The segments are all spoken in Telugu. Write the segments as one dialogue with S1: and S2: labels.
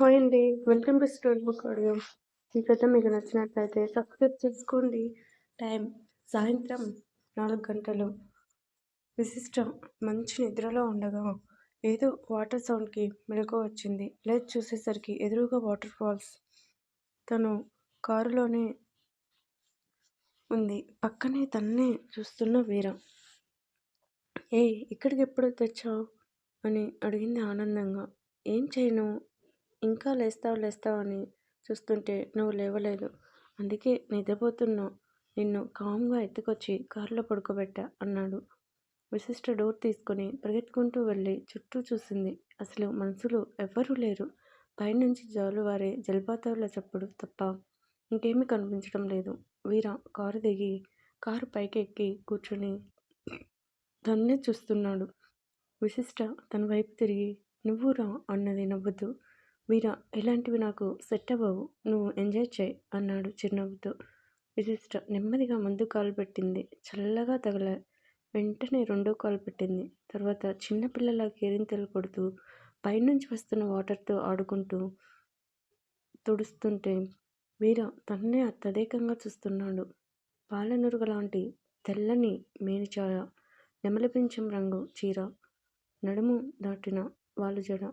S1: హాయ్ అండి. Welcome to story book audio. ఈ కథ మీకు నచ్చినట్లయితే సబ్స్క్రైబ్ చేసుకోండి. టైం సాయంత్రం నాలుగు గంటలు. విశిష్ట మంచి నిద్రలో ఉండగా ఏదో వాటర్ సౌండ్కి మెలకు వచ్చింది. లేచి చూసేసరికి ఎదురుగా వాటర్ ఫాల్స్. తను కారులోనే ఉంది. పక్కనే తన్నే చూస్తున్న వీర. ఏ ఇక్కడికి ఎప్పుడు తెచ్చావు? అని అడిగింది ఆనందంగా. ఏం చేయను? ఇంకా లేస్తావు లేస్తావు అని చూస్తుంటే నువ్వు లేవలేదు. అందుకే నిద్రపోతున్నావు. నిన్ను కామ్గా ఎత్తుకొచ్చి కారులో పడుకోబెట్టా అన్నాడు. విశిష్ట డోర్ తీసుకుని పరిగెత్తుకుంటూ వెళ్ళి చుట్టూ చూసింది. అసలు మనసులో ఎవ్వరూ లేరు. పైనుంచి జాలువారే జలపాతాల చప్పుడు తప్ప ఇంకేమీ కనిపించడం లేదు. వీర కారు దిగి కారు పైకి ఎక్కి కూర్చుని తన్నే చూస్తున్నాడు. విశిష్ట తన వైపు తిరిగి నువ్వురా అన్నది నవ్వుతూ మీరా? ఇలాంటివి నాకు సెట్ అవ్వవు. నువ్వు ఎంజాయ్ చేయి అన్నాడు చిరునవ్వుతో. విశిష్ట నెమ్మదిగా ముందు కాలు పెట్టింది. చల్లగా తగల వెంటనే రెండో కాలు పెట్టింది. తర్వాత చిన్నపిల్లల కేరింతలు కొడుతూ పైనుంచి వస్తున్న వాటర్తో ఆడుకుంటూ తుడుస్తుంటే వీర తన్నే అత్యధికంగా చూస్తున్నాడు. పాలనురుగ లాంటి తెల్లని మేనిచాయ నెమలిపించం రంగు చీర నడుము దాటిన వాళ్ళు జడ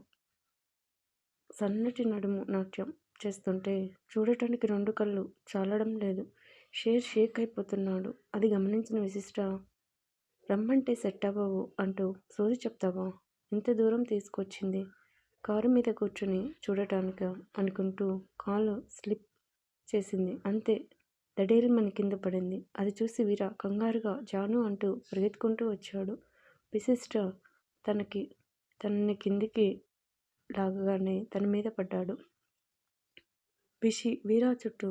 S1: సన్నటి నడుము నాట్యం చేస్తుంటే చూడటానికి రెండు కళ్ళు చాలడం లేదు. షేర్ షేక్ అయిపోతున్నాడు. అది గమనించిన విశిష్ట రమ్మంటే సెట్ అవ్వవు అంటూ సోది చెప్తావా? ఇంత దూరం తీసుకొచ్చింది. కారు మీద కూర్చుని చూడటానికి అనుకుంటూ కాలు స్లిప్ చేసింది. అంతే దడేరిమని కింద పడింది. అది చూసి వీర కంగారుగా జాను అంటూ పరిగెత్తుకుంటూ వచ్చాడు. విశిష్ట తనకి తనని కిందికి లాగగానే తన మీద పడ్డాడు. విషి వీరా చుట్టూ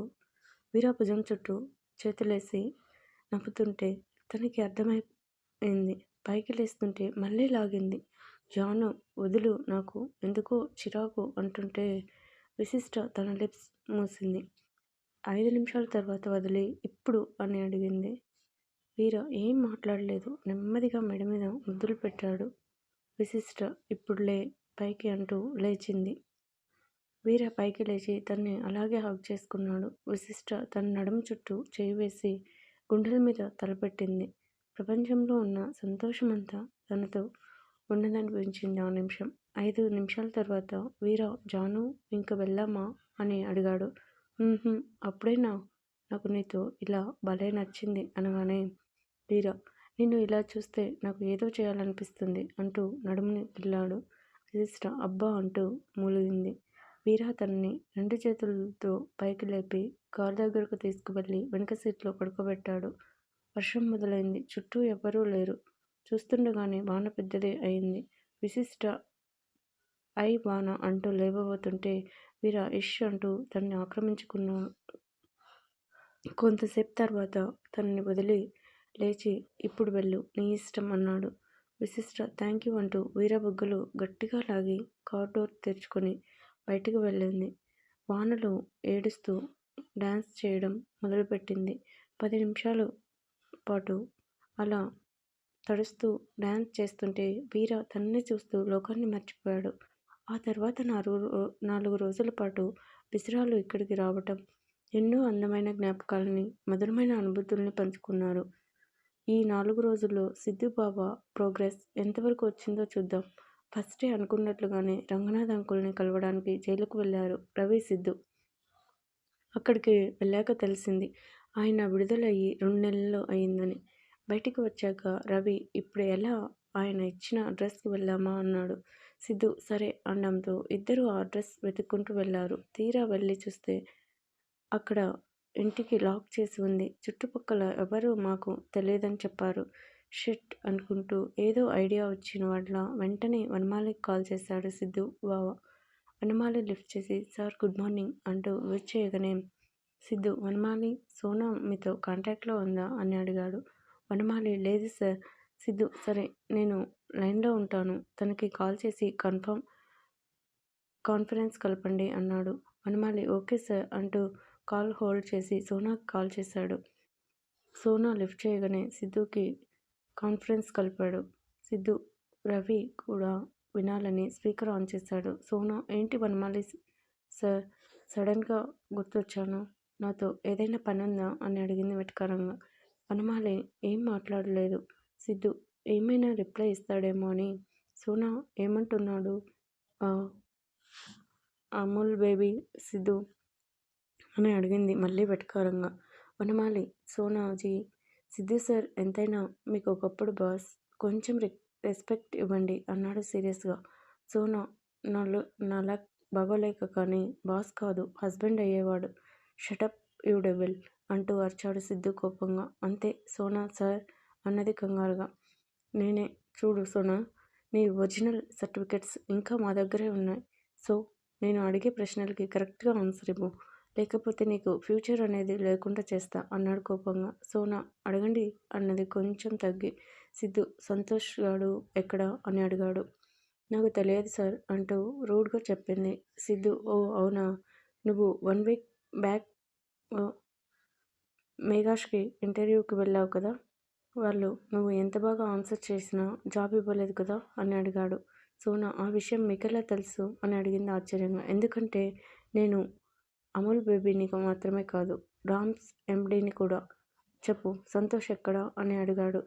S1: వీరా భుజం చుట్టూ చేతులేసి నవ్వుతుంటే తనకి అర్థమైంది. పైకి లేస్తుంటే మళ్ళీ లాగింది. జాను వదులు నాకు ఎందుకో చిరాకు అంటుంటే విశిష్ట తన లిప్స్ మూసింది. ఐదు నిమిషాల తర్వాత వదిలి ఇప్పుడు అని అడిగింది. వీర ఏం మాట్లాడలేదు. నెమ్మదిగా మెడ మీద ముద్దులు పెట్టాడు. విశిష్ట ఇప్పుడులే పైకి అంటూ లేచింది. వీర పైకి లేచి తన్ని అలాగే హగ్ చేసుకున్నాడు. విశిష్ట తన నడుము చుట్టూ చేయి వేసి గుండెల మీద తలపెట్టింది. ప్రపంచంలో ఉన్న సంతోషమంతా తనతో ఉన్నదనిపించింది. ఆ నిమిషం ఐదు నిమిషాల తర్వాత వీర జాను ఇంక వెళ్ళామా అని అడిగాడు. అప్పుడేనా? నాకు నీతో ఇలా భలే నచ్చింది అనగానే వీర నిన్ను ఇలా చూస్తే నాకు ఏదో చేయాలనిపిస్తుంది అంటూ నడుముని పిల్లాడు. సిస్టర్ అబ్బా అంటూ మూలిగింది వీరా తనని రెండు చేతులతో పైకి లేపి కారు దగ్గరకు తీసుకువెళ్ళి వెనుక సీట్లో పడుకోబెట్టాడు. వర్షం మొదలైంది. చుట్టూ ఎవరూ లేరు. చూస్తుండగానే వాన పెద్దదే అయింది. విశిష్ట ఐ వాన అంటూ లేవబోతుంటే వీర ఇష్ అంటూ తనని ఆక్రమించుకున్నాడు కొంతసేపు తర్వాత తనని వదిలి లేచి ఇప్పుడు వెళ్ళు నీ ఇష్టం అన్నాడు. విశిష్ట థ్యాంక్ యూ అంటూ వీరబుగ్గలు గట్టిగా లాగి కార్ డోర్ తెరుచుకొని బయటికి వెళ్ళింది. వానలో ఏడుస్తూ డ్యాన్స్ చేయడం మొదలుపెట్టింది. పది నిమిషాల పాటు అలా తడుస్తూ డ్యాన్స్ చేస్తుంటే వీర తన్నే చూస్తూ లోకాన్ని మర్చిపోయాడు. ఆ తర్వాత నాలుగు నాలుగు రోజుల పాటు విసిరాలు ఇక్కడికి రావటం ఎన్నో అందమైన జ్ఞాపకాలని మధురమైన అనుభూతుల్ని పంచుకున్నారు. ఈ నాలుగు రోజుల్లో సిద్ధు బాబా ప్రోగ్రెస్ ఎంతవరకు వచ్చిందో చూద్దాం. ఫస్ట్ డే అనుకున్నట్లుగానే రంగనాథ్ అంకుల్ని కలవడానికి జైలుకు వెళ్ళారు రవి సిద్ధు. అక్కడికి వెళ్ళాక తెలిసింది ఆయన విడుదలయ్యి రెండు నెలల్లో అయిందని బయటికి వచ్చాక రవి ఇప్పుడు ఎలా ఆయన ఇచ్చిన అడ్రస్కి వెళ్ళామా అన్నాడు సిద్ధు. సరే అనడంతో ఇద్దరు ఆ అడ్రస్ వెతుక్కుంటూ వెళ్ళారు. తీరా వెళ్ళి చూస్తే అక్కడ ఇంటికి లాక్ చేసి ఉంది. చుట్టుపక్కల ఎవరు మాకు తెలియదని చెప్పారు. షిట్ అనుకుంటూ ఏదో ఐడియా వచ్చిన వాళ్ళ వెంటనే వనమాలికి కాల్ చేశాడు సిద్ధు. బావ వనమాలి లిఫ్ట్ చేసి సార్ గుడ్ మార్నింగ్ అంటూ విచ్ చేయగానే సిద్ధు వనమాలి సోనా మీతో కాంటాక్ట్లో ఉందా? అని అడిగాడు. వనమాలి లేదు సార్. సిద్ధు సరే నేను లైన్లో ఉంటాను. తనకి కాల్ చేసి కన్ఫర్మ్ కాన్ఫరెన్స్ కలపండి అన్నాడు. వనమాలి ఓకే సార్ అంటూ కాల్ హోల్డ్ చేసి సోనాకి కాల్ చేశాడు. సోనా లిఫ్ట్ చేయగానే సిద్ధుకి కాన్ఫరెన్స్ కలిపాడు. సిద్ధు రవి కూడా వినాలని స్పీకర్ ఆన్ చేశాడు. సోనా ఏంటి వనమాలి సార్? సడన్గా గుర్తొచ్చాను. నాతో ఏదైనా పని ఉందా అని అడిగింది వెటకారంగా. వనమాలి ఏం మాట్లాడలేదు. సిద్ధు ఏమైనా రిప్లై ఇస్తాడేమో అని. సోనా ఏమంటున్నాడు? అమూల్ బేబీ సిద్ధు అని అడిగింది మళ్ళీ వెటకారంగా. వనమాలి సోనాజీ సిద్ధు సార్ ఎంతైనా మీకు ఒకప్పుడు బాస్. కొంచెం రెస్పెక్ట్ ఇవ్వండి అన్నాడు సీరియస్గా. సోనా నాలో నాలా బాగోలేక కానీ బాస్ కాదు హస్బెండ్ అయ్యేవాడు. షటప్ యూ డెవిల్ అంటూ అరిచాడు సిద్ధు కోపంగా. అంతే సోనా సార్ అన్నది కంగారుగా. నేనే చూడు సోనా నీ ఒరిజినల్ సర్టిఫికెట్స్ ఇంకా మా దగ్గరే ఉన్నాయి. సో నేను అడిగే ప్రశ్నలకి కరెక్ట్గా ఆన్సర్ ఇవ్వు. లేకపోతే నీకు ఫ్యూచర్ అనేది లేకుండా చేస్తా అన్నాడు కోపంగా. సోనా అడగండి అన్నది కొంచెం తగ్గి. సిద్ధు సంతోష్ గాడు ఎక్కడ అని అడిగాడు. నాకు తెలియదు సార్ అంటూ రూడ్గా చెప్పింది. సిద్ధు ఓ అవునా? నువ్వు వన్ వీక్ బ్యాక్ మేఘాష్కి ఇంటర్వ్యూకి వెళ్ళావు కదా? వాళ్ళు నువ్వు ఎంత బాగా ఆన్సర్ చేసినా జాబ్ ఇవ్వలేదు కదా? అని అడిగాడు. సోనా ఆ విషయం మీకెలా తెలుసు? అని అడిగింది ఆశ్చర్యంగా. ఎందుకంటే నేను అమూల్ బేబీని మాత్రమే కాదు రామ్స్ ఎండీని కూడా. చెప్పు సంతోష్ ఎక్కడా? అని అడిగాడు.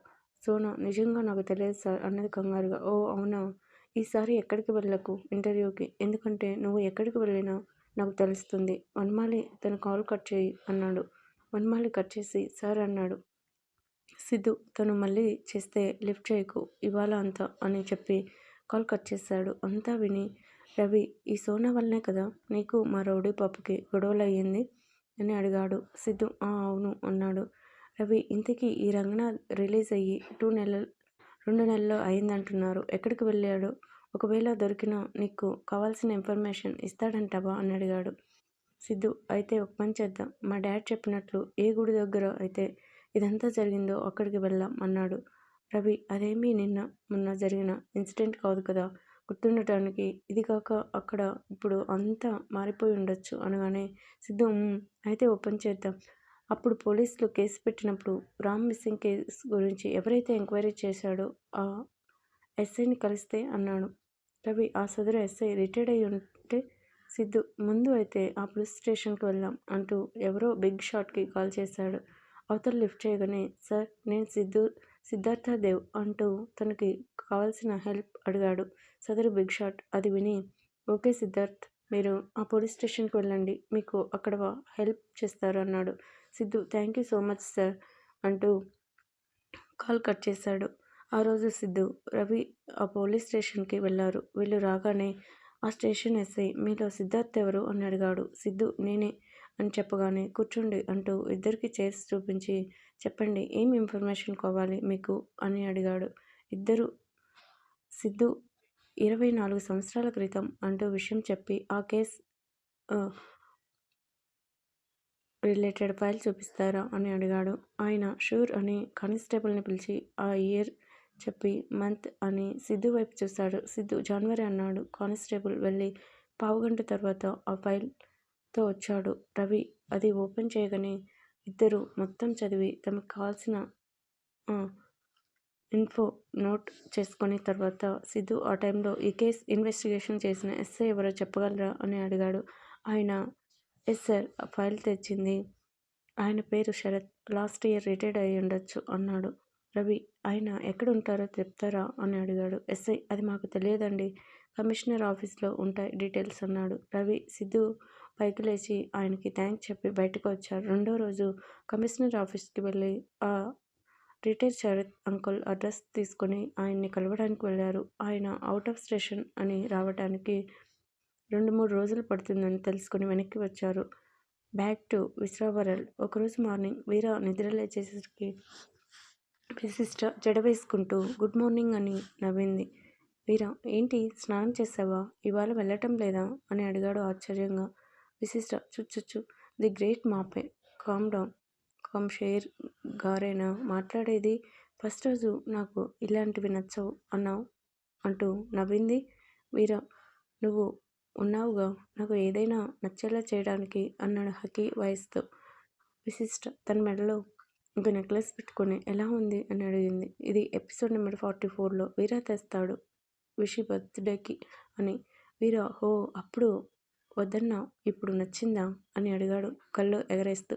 S1: సోనా నిజంగా నాకు తెలియదు సార్ అన్నది కంగారుగా. ఓ అవునా? ఈసారి ఎక్కడికి వెళ్ళకు ఇంటర్వ్యూకి? ఎందుకంటే నువ్వు ఎక్కడికి వెళ్ళినా నాకు తెలుస్తుంది. వన్మాలి తన కాల్ కట్ చేయి అన్నాడు. వన్మాలి కట్ చేసి సార్ అన్నాడు. సిద్ధు తను మళ్ళీ చేస్తే లిఫ్ట్ చేయకు ఇవాళ అంతా అని చెప్పి కాల్ కట్ చేశాడు. అంతా విని రవి ఈ సోనా వల్లనే కదా నీకు మరోడి పాపకి గొడవలు అయ్యింది అని అడిగాడు. సిద్ధు అవును అన్నాడు. రవి ఇంతకీ ఈ రంగనాథ్ రిలీజ్ అయ్యి టూ నెలలు రెండు నెలలు అయిందంటున్నారు ఎక్కడికి వెళ్ళాడు? ఒకవేళ దొరికినా నీకు కావాల్సిన ఇన్ఫర్మేషన్ ఇస్తాడంటావా? అని అడిగాడు. సిద్ధు అయితే ఒక పని చేద్దాం. మా డాడ్ చెప్పినట్లు ఏ గుడి దగ్గర అయితే ఇదంతా జరిగిందో అక్కడికి వెళ్దాం అన్నాడు. రవి అదేమీ నిన్న మొన్న జరిగిన ఇన్సిడెంట్ కాదు కదా. గుర్తుండటానికి ఇది కాక అక్కడ ఇప్పుడు అంతా మారిపోయి ఉండొచ్చు అనగానే సిద్ధు అయితే ఓపెన్ చేద్దాం. అప్పుడు పోలీసులు కేసు పెట్టినప్పుడు రామ్ మిస్సింగ్ కేసు గురించి ఎవరైతే ఎంక్వైరీ చేశాడో ఆ ఎస్ఐని కలిస్తే అన్నాడు. రవి ఆ సదరు ఎస్ఐ రిటైర్డ్ అయి ఉంటే సిద్ధు ముందు అయితే ఆ పోలీస్ స్టేషన్కి వెళ్దాం అంటూ ఎవరో బిగ్ షాట్కి కాల్ చేశాడు. అవతల లిఫ్ట్ చేయగానే సార్ నేను సిద్ధు సిద్ధార్థ దేవ్ అంటూ తనకి కావాల్సిన హెల్ప్ అడిగాడు. సదరు బిగ్ షాట్. అది విని ఓకే సిద్ధార్థ్ మీరు ఆ పోలీస్ స్టేషన్కి వెళ్ళండి. మీకు అక్కడ హెల్ప్ చేస్తారు అన్నాడు. Siddhu thank you so much sir అంటూ కాల్ కట్ చేశాడు. ఆ రోజు సిద్ధు రవి ఆ పోలీస్ స్టేషన్కి వెళ్ళారు. వీళ్ళు రాగానే ఆ స్టేషన్ ఎస్ఐ మీలో సిద్ధార్థ్ ఎవరు అని అడిగాడు. సిద్ధు నేనే అని చెప్పగానే కూర్చోండి అంటూ ఇద్దరికి చైర్స్ చూపించి చెప్పండి ఏం ఇన్ఫర్మేషన్ కావాలి మీకు? అని అడిగాడు. ఇద్దరు సిద్ధు ఇరవై నాలుగు సంవత్సరాల క్రితం అంటూ విషయం చెప్పి ఆ కేస్ రిలేటెడ్ ఫైల్ చూపిస్తారా అని అడిగాడు. ఆయన షూర్ అని కానిస్టేబుల్ని పిలిచి ఆ ఇయర్ చెప్పి మంత్ అని సిద్ధు వైపు చూశాడు. సిద్ధు జనవరి అన్నాడు. కానిస్టేబుల్ వెళ్ళి పావుగంట తర్వాత ఆ ఫైల్తో వచ్చాడు. రవి అది ఓపెన్ చేయగానే ఇద్దరు మొత్తం చదివి తమకు కావాల్సిన ఇన్ఫో నోట్ చేసుకుని తర్వాత సిద్ధు ఆ టైంలో ఈ కేస్ ఇన్వెస్టిగేషన్ చేసిన ఎస్ఐ ఎవరో చెప్పగలరా అని అడిగాడు. ఆయన ఎస్ సార్ ఫైల్ తెచ్చింది. ఆయన పేరు శరత్. లాస్ట్ ఇయర్ రిటైర్డ్ అయి ఉండొచ్చు అన్నాడు. రవి ఆయన ఎక్కడ ఉంటారో చెప్తారా అని అడిగాడు. ఎస్ఐ అది మాకు తెలియదండి. కమిషనర్ ఆఫీస్లో ఉంటాయి డీటెయిల్స్ అన్నాడు. రవి సిద్ధు పైకి లేచి ఆయనకి థ్యాంక్స్ చెప్పి బయటకు వచ్చారు. రెండో రోజు కమిషనర్ ఆఫీస్కి వెళ్ళి ఆ రిటైర్ శరత్ అంకుల్ అడ్రస్ తీసుకొని ఆయన్ని కలవడానికి వెళ్ళారు. ఆయన అవుట్ ఆఫ్ స్టేషన్ అని రావడానికి రెండు మూడు రోజులు పడుతుందని తెలుసుకుని వెనక్కి వచ్చారు. బ్యాక్ టు విశ్రావరల్ ఒకరోజు మార్నింగ్ వీర నిద్రలేచేసరికి విశిష్ట జడ వేసుకుంటూ గుడ్ మార్నింగ్ అని నవ్వింది. వీర ఏంటి స్నానం చేసావా? ఇవాళ వెళ్ళటం లేదా? అని అడిగాడు ఆశ్చర్యంగా. విశిష్ట చుచ్చుచ్చు ది గ్రేట్ మాపే కామ్ డౌన్ కామ్ షేర్ గారేనా? మాట్లాడేది ఫస్ట్ రోజు నాకు ఇలాంటివి నచ్చవు అన్నావు అంటూ నవ్వింది వీర నువ్వు ఉన్నావుగా? నాకు ఏదైనా నచ్చేలా చేయడానికి అన్నాడు హకీ వాయిస్తో. విశిష్ట తన మెడలో ఒక నెక్లెస్ పెట్టుకొని ఎలా ఉంది అని అడిగింది. ఇది ఎపిసోడ్ నెంబర్ ఫార్టీ ఫోర్లో. వీరా తెస్తాడు. విషి బర్త్డేకి అని. వీరా హో అప్పుడు వద్దన్నా ఇప్పుడు నచ్చిందా? అని అడిగాడు కళ్ళు ఎగరేస్తూ.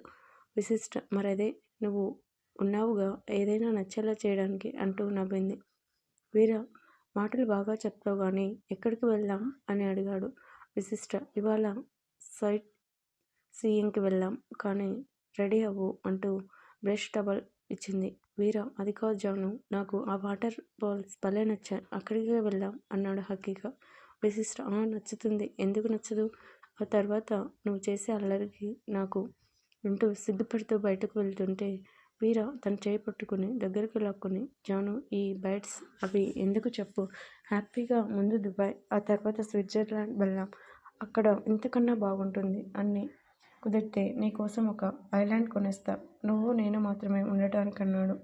S1: విశిష్ట మరదే నువ్వు ఉన్నావుగా ఏదైనా నచ్చేలా చేయడానికి అంటూ నవ్వింది. వీర మాటలు బాగా చెప్తావు కానీ ఎక్కడికి వెళ్దాం? అని అడిగాడు విశిష్ట. ఇవాళ సైట్ సీయింగ్కి వెళ్ళాం కానీ రెడీ అవ్వు అంటూ బ్రష్ టబల్ ఇచ్చింది. వీర అది కాదు జాను నాకు ఆ వాటర్ బాల్స్ భలే నచ్చాయి అక్కడికే వెళ్దాం అన్నాడు హక్కీగా మీ సిస్టర్ నచ్చుతుంది. ఎందుకు నచ్చదు? ఆ తర్వాత నువ్వు చేసే అల్లరికి నాకు వింటూ సిగ్గుపడుతూ బయటకు వెళ్తుంటే వీర తన చేయి పట్టుకుని దగ్గరికి లాక్కుని జాను ఈ బైట్స్ అవి ఎందుకు చెప్పు? హ్యాపీగా ముందు దుబాయ్ ఆ తర్వాత స్విట్జర్లాండ్ వెళ్ళాం అక్కడ ఇంతకన్నా బాగుంటుంది అన్నీ కుదిరితే నీకోసం ఒక ఐలాండ్ కొనేస్తా. నువ్వు నేను మాత్రమే ఉండటానికి అన్నాడు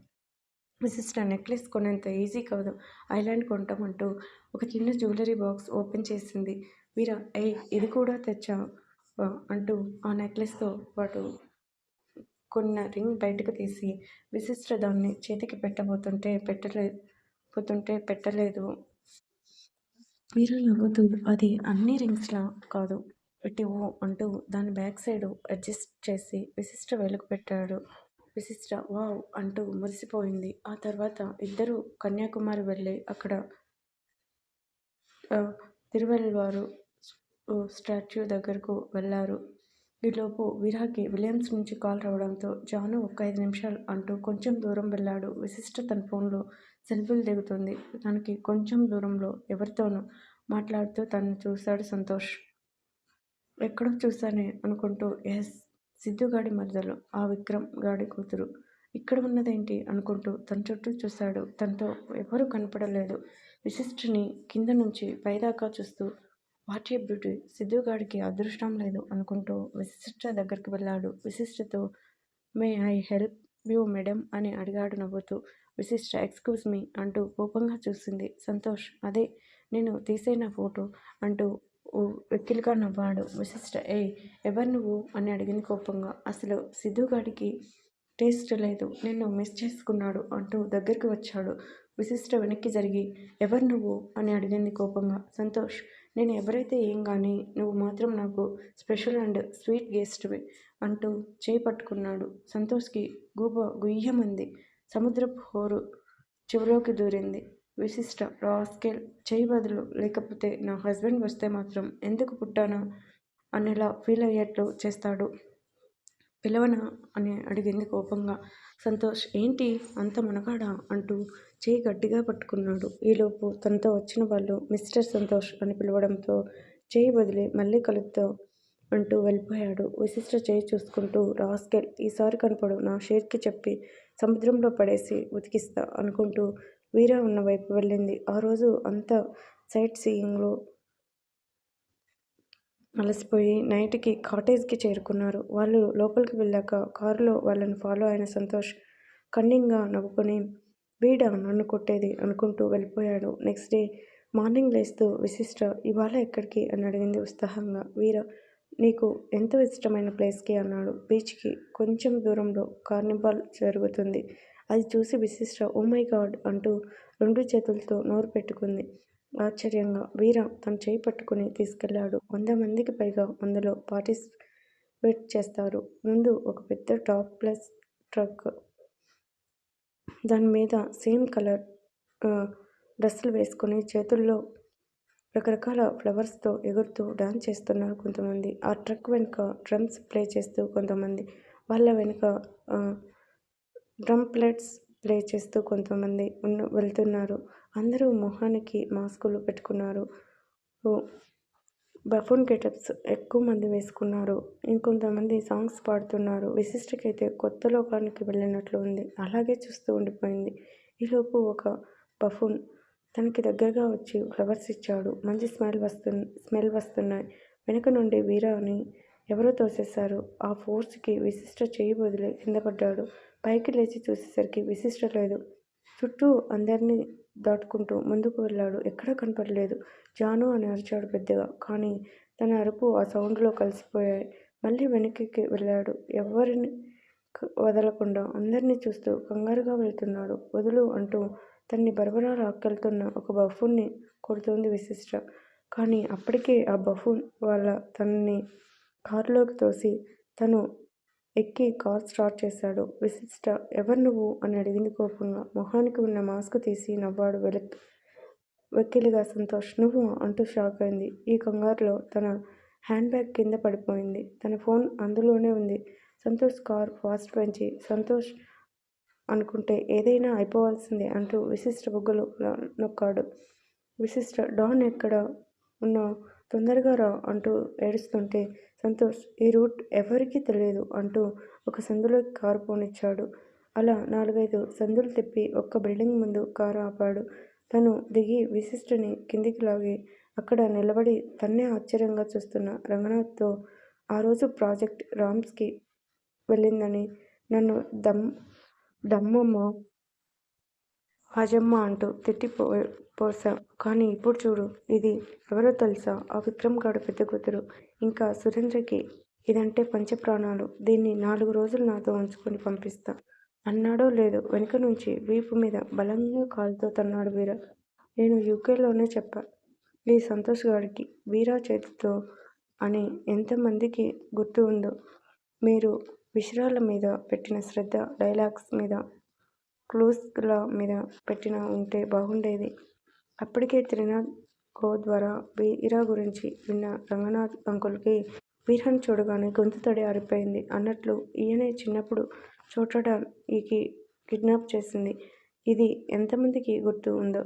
S1: విశిష్ట నెక్లెస్ కొనేంత ఈజీ కాదు. ఐలాండ్ కొంటామంటూ ఒక చిన్న జ్యువెలరీ బాక్స్ ఓపెన్ చేసింది. వీర ఏ ఇది కూడా తెచ్చా అంటూ ఆ నెక్లెస్తో పాటు కొన్న రింగ్ బయటకు తీసి విశిష్ట దాన్ని చేతికి పెట్టబోతుంటే పెట్టలే పోతుంటే పెట్టలేదు. వీర నవ్వుతూ అది అన్ని రింగ్స్లా కాదు. పెట్టివు అంటూ దాని బ్యాక్ సైడ్ అడ్జస్ట్ చేసి విశిష్ట వెలుగు పెట్టాడు. విశిష్ట వావ్ అంటూ మురిసిపోయింది. ఆ తర్వాత ఇద్దరు కన్యాకుమారి వెళ్ళి అక్కడ తిరువెల్వారు స్టాచ్యూ దగ్గరకు వెళ్ళారు. ఈలోపు విరాకి విలియమ్స్ నుంచి కాల్ రావడంతో జాను ఒక ఐదు నిమిషాలు అంటూ కొంచెం దూరం వెళ్ళాడు. విశిష్ట తన ఫోన్లో సెల్ఫీలు దిగుతుంది. తనకి కొంచెం దూరంలో ఎవరితోనూ మాట్లాడుతూ తను చూశాడు సంతోష్. ఎక్కడో చూశానే అనుకుంటూ ఎస్ సిద్ధుగాడి మరదలు ఆ విక్రమ్ గాడి కూతురు. ఇక్కడ ఉన్నదేంటి? అనుకుంటూ తన చుట్టూ చూశాడు తనతో ఎవరూ కనపడలేదు. విశిష్టిని కింద నుంచి పైదాకా చూస్తూ వాట్ ఏ బ్యూటీ! సిద్ధుగాడికి అదృష్టం లేదు అనుకుంటూ విశిష్ట దగ్గరికి వెళ్ళాడు. విశిష్టతో may I help you madam అని అడిగాడు నవ్వుతూ. విశిష్ట ఎక్స్క్యూజ్ మీ అంటూ కోపంగా చూసింది సంతోష్. అదే నేను తీసేన ఫోటో అంటూ వెక్కిలిగా నవ్వాడు విశిష్ట ఏ ఎవరు నువ్వు? అని అడిగింది కోపంగా. అసలు సిద్ధుగాడికి టేస్ట్ లేదు నిన్ను మిస్ చేసుకున్నాడు అంటూ దగ్గరికి వచ్చాడు. విశిష్ట వెనక్కి జరిగి ఎవరు నువ్వు? అని అడిగింది కోపంగా. సంతోష్ నేను ఎవరైతే ఏం కానీ నువ్వు మాత్రం నాకు స్పెషల్ అండ్ స్వీట్ గెస్ట్వి అంటూ చేయి పట్టుకున్నాడు. సంతోష్కి గూబ గుయ్యమంది. సముద్రపు హోరు చివలోకి దూరింది. విశిష్ట రాస్కెల్ చేయి బదులు లేకపోతే నా హస్బెండ్ వస్తే మాత్రం ఎందుకు పుట్టానా అనేలా ఫీల్ అయ్యేట్లు చేస్తాడు. పిలవనా అని అడిగింది కోపంగా. సంతోష్ ఏంటి? అంత మునగాడా? అంటూ చేయి గట్టిగా పట్టుకున్నాడు. ఈలోపు తనతో వచ్చిన వాళ్ళు మిస్టర్ సంతోష్ అని పిలవడంతో చేయి బదిలి మళ్ళీ కలుపుతో అంటూ వెళ్ళిపోయాడు. విశిష్ట చేయి చూసుకుంటూ రాస్కెల్ ఈసారి కనపడు నా షేర్కి చెప్పి సముద్రంలో పడేసి ఉతికిస్తా అనుకుంటూ వీర ఉన్న వైపు వెళ్ళింది. ఆ రోజు అంతా సైట్ సీయింగ్లో అలసిపోయి నైట్కి కాటేజ్కి చేరుకున్నారు. వాళ్ళు లోపలికి వెళ్ళాక కారులో వాళ్ళని ఫాలో అయిన సంతోష్ కన్నింగ్గా నవ్వుకొని వీడ నన్ను కొట్టేది అనుకుంటూ వెళ్ళిపోయాడు. నెక్స్ట్ డే మార్నింగ్ లేస్తూ విశిష్ట ఇవాళ ఎక్కడికి? అని అడిగింది ఉత్సాహంగా. వీర నీకు ఎంతో ఇష్టమైన ప్లేస్కి అన్నాడు. బీచ్కి కొంచెం దూరంలో కార్నివాల్ జరుగుతుంది. అది చూసి విశిష్ట ఓ మై గాడ్ అంటూ రెండు చేతులతో నోరు పెట్టుకుంది. ఆశ్చర్యంగా వీర తన చేయి పట్టుకుని తీసుకెళ్ళాడు వంద మందికి పైగా అందులో పార్టిసిపేట్ చేస్తారు. ముందు ఒక పెద్ద టాప్ ప్లస్ ట్రక్ దాని మీద సేమ్ కలర్ డ్రెస్సులు వేసుకొని చేతుల్లో రకరకాల ఫ్లవర్స్తో ఎగురుతూ డాన్స్ చేస్తున్నారు కొంతమంది. ఆ ట్రక్ వెనుక డ్రమ్స్ ప్లే చేస్తూ కొంతమంది. వాళ్ళ వెనుక డ్రంప్లెట్స్ ప్లే చేస్తూ కొంతమంది ఉన్న వెళ్తున్నారు. అందరూ మొహానికి మాస్కులు పెట్టుకున్నారు. బఫూన్ గెటప్స్ ఎక్కువ మంది వేసుకున్నారు. ఇంకొంతమంది సాంగ్స్ పాడుతున్నారు. విశిష్టకైతే కొత్త లోకానికి వెళ్ళినట్లు ఉంది. అలాగే చూస్తూ ఉండిపోయింది. ఈలోపు ఒక బఫూన్ తనకి దగ్గరగా వచ్చి ఫ్లవర్స్ ఇచ్చాడు. మంచి స్మెల్ వస్తు స్మెల్ వస్తున్నాయి. వెనుక నుండి వీరాని ఎవరో తోసేశారు. ఆ ఫోర్స్కి విశిష్ట చేయి వదిలి కింద పడ్డాడు. పైకి లేచి చూసేసరికి విశిష్ట లేదు చుట్టూ అందరినీ దాటుకుంటూ ముందుకు వెళ్ళాడు. ఎక్కడా కనపడలేదు. జాను అని అరిచాడు పెద్దగా. కానీ తన అరుపు ఆ సౌండ్లో కలిసిపోయాయి. మళ్ళీ వెనక్కి వెళ్ళాడు. ఎవరిని వదలకుండా అందరినీ చూస్తూ కంగారుగా వెళ్తున్నాడు. వదులు అంటూ తన్ని బరబరా లాక్కెళ్తున్న ఒక బఫున్ని కొడుతుంది విశిష్ట. కానీ అప్పటికే ఆ బఫూన్ వాళ్ళ తనని కారులోకి తోసి తను ఎక్కి కార్ స్టార్ట్ చేశాడు. విశిష్ట ఎవరు నువ్వు? అని అడిగింది కోపంగా. మొహానికి ఉన్న మాస్క్ తీసి నవ్వాడు వెలక్ వెక్కిలిగా సంతోష్. నువ్వా? అంటూ షాక్ అయింది. ఈ కంగారులో తన హ్యాండ్ బ్యాగ్ కింద పడిపోయింది. తన ఫోన్ అందులోనే ఉంది. సంతోష్ కార్ ఫాస్ట్ పెంచి సంతోష్ అనుకుంటే ఏదైనా అయిపోవాల్సిందే అంటూ విశిష్ట బుగ్గలు నొక్కాడు. విశిష్ట డాన్ ఎక్కడ ఉన్నావు? తొందరగా రా అంటూ ఏడుస్తుంటే సంతోష్ ఈ రూట్ ఎవరికీ తెలియదు అంటూ ఒక సందులోకి కారు పోనిచ్చాడు. అలా నాలుగైదు సందులు తిప్పి ఒక్క బిల్డింగ్ ముందు కారు ఆపాడు. తను దిగి విశిష్టని కిందికి లాగి అక్కడ నిలబడి తన్నే ఆశ్చర్యంగా చూస్తున్న రంగనాథ్తో ఆ రోజు ప్రాజెక్ట్ రామ్స్కి వెళ్ళిందని నన్ను దమ్ దమ్మమ్మ హజమ్మ అంటూ తిట్టిపో పోసా కానీ ఇప్పుడు చూడు ఇది ఎవరో తెలుసా ఆ విక్రమ్ గాడు పెద్ద కూతురు ఇంకా సురేంద్రకి ఇదంటే పంచప్రాణాలు. దీన్ని నాలుగు రోజులు నాతో ఉంచుకొని పంపిస్తా. అన్నాడో లేదో వెనుక నుంచి వీపు మీద బలంగా కాలుతో తన్నాడు వీర. నేను యూకేలోనే చెప్పా. ఈ సంతోష్ గారికి వీరా చేతితో అని ఎంతమందికి గుర్తు ఉందో. మీరు విషయాల మీద పెట్టిన శ్రద్ధ డైలాగ్స్ మీద క్లూస్ల మీద పెట్టిన ఉంటే బాగుండేది. అప్పటికే త్రినాథ్ కో ద్వారా వీరా గురించి విన్న రంగనాథ్ అంకుల్కి వీరాని చూడగానే గొంతు తడి ఆరిపోయింది. అన్నట్లు ఈయనే చిన్నప్పుడు చూడటానికి కిడ్నాప్ చేసింది. ఇది ఎంతమందికి గుర్తు ఉందో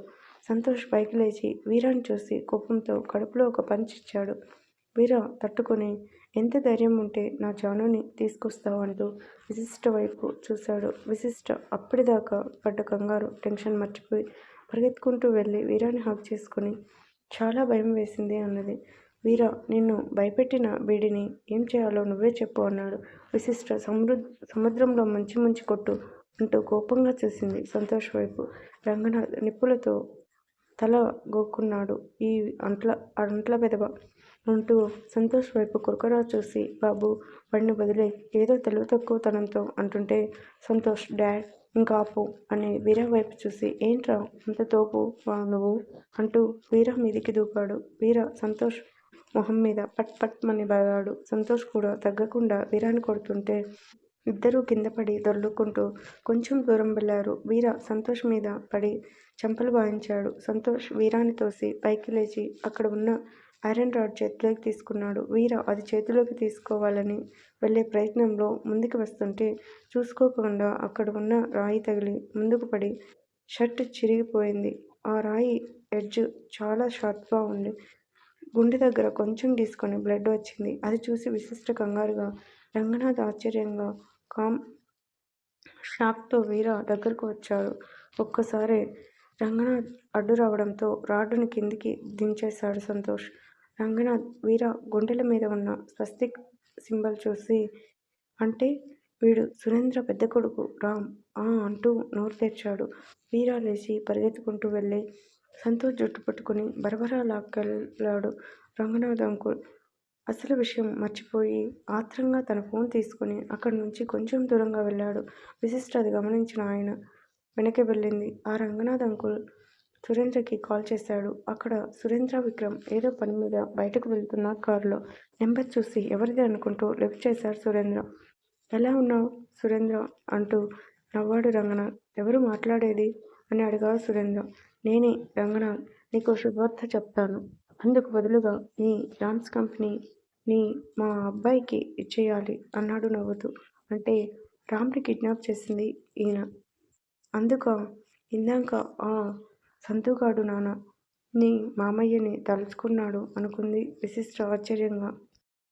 S1: సంతోష్ పైకి లేచి వీరాని చూసి కోపంతో కడుపులో ఒక పంచ్ ఇచ్చాడు. వీర తట్టుకొని. ఎంత ధైర్యం ఉంటే నా జానుని తీసుకొస్తావు అంటూ విశిష్ట వైపు చూశాడు. విశిష్ట అప్పటిదాకా పడ్డ కంగారు టెన్షన్ మర్చిపోయి పరిగెత్తుకుంటూ వెళ్ళి వీరాన్ని హాక్ చేసుకుని చాలా భయం వేసింది అన్నది. వీర నిన్ను భయపెట్టిన వీడిని ఏం చేయాలో నువ్వే చెప్పు అన్నాడు. విశిష్ట సముద్ర సముద్రంలో మంచి మంచి కొట్టు అంటూ కోపంగా చూసింది సంతోష్ వైపు. రంగనాథ్ నిప్పులతో తల గోక్కున్నాడు. ఈ అంట్ల అంట్ల పెదవ అంటూ సంతోష్ వైపు కురకరా చూసి బాబు వాడిని వదిలే. ఏదో తెలివి తక్కువతనంతో అంటుంటే సంతోష్ డాడ్ ఇంకా ఆపు అని వీర వైపు చూసి ఏంట్రా అంత తోపు నువ్వు? అంటూ వీర మీదికి దూకాడు. వీర సంతోష్ మొహం మీద పట్ పట్ మని బాగాడు. సంతోష్ కూడా తగ్గకుండా వీరాన్ని కొడుతుంటే ఇద్దరూ కింద పడి దొర్లుకుంటూ కొంచెం దూరం వెళ్ళారు. వీర సంతోష్ మీద పడి చెంపలు వాయించాడు సంతోష్ వీరాని తోసి పైకి లేచి అక్కడ ఉన్న ఐరన్ రాడ్ చేతిలోకి తీసుకున్నాడు. వీర అది చేతిలోకి తీసుకోవాలని వెళ్ళే ప్రయత్నంలో ముందుకు వస్తుంటే చూసుకోకుండా అక్కడ ఉన్న రాయి తగిలి ముందుకు పడి షర్ట్ చిరిగిపోయింది. ఆ రాయి ఎడ్జ్ చాలా షార్ప్గా ఉంది. గుండె దగ్గర కొంచెం గీసుకొని బ్లడ్ వచ్చింది. అది చూసి విశిష్ట కంగారుగా రంగనాథ్ ఆశ్చర్యంగా కామ్ షాక్తో వీర దగ్గరకు వచ్చాడు. ఒక్కసారి రంగనాథ్ అడ్డు రావడంతో రాడ్డుని కిందికి దించేశాడు సంతోష్. రంగనాథ్ వీర గుండెల మీద ఉన్న స్వస్తిక్ సింబల్ చూసి అంటే వీడు సురేంద్ర పెద్ద కొడుకు రామ్ ఆ అంటూ నోరు తెరిచాడు. వీర లేచి పరిగెత్తుకుంటూ వెళ్ళి సంతోష్ జుట్టు పట్టుకుని బరబరా లాక్కెళ్ళాడు రంగనాథ్ అంకుల్. అసలు విషయం మర్చిపోయి ఆత్రంగా తన ఫోన్ తీసుకుని అక్కడి నుంచి కొంచెం దూరంగా వెళ్ళాడు. విశిష్ట అది గమనించిన ఆయన వెనక్కి వెళ్ళింది. ఆ రంగనాథ్ అంకుల్ సురేంద్రకి కాల్ చేశాడు. అక్కడ సురేంద్ర, విక్రమ్ ఏదో పని మీద బయటకు వెళ్తున్న కారులో. నెంబర్ చూసి ఎవరిది అనుకుంటూ లిఫ్ట్ చేశారు సురేంద్ర. ఎలా ఉన్నావు సురేంద్ర అంటూ నవ్వాడు రంగనాథ్. ఎవరు మాట్లాడేది? అని అడిగాడు సురేంద్ర. నేనే రంగనాథ్. నీకు శుభవార్త చెప్తాను. అందుకు బదులుగా నీ డాన్స్ కంపెనీ నీ మా అబ్బాయికి ఇచ్చేయాలి అన్నాడు నవ్వుతూ. అంటే రామ్ని కిడ్నాప్ చేసింది ఈయన. అందుక ఇందాక ఆ సంతుగాడు నాన్న. నీ మామయ్యని తలుచుకున్నాడు అనుకుంది విశిష్ట ఆశ్చర్యంగా.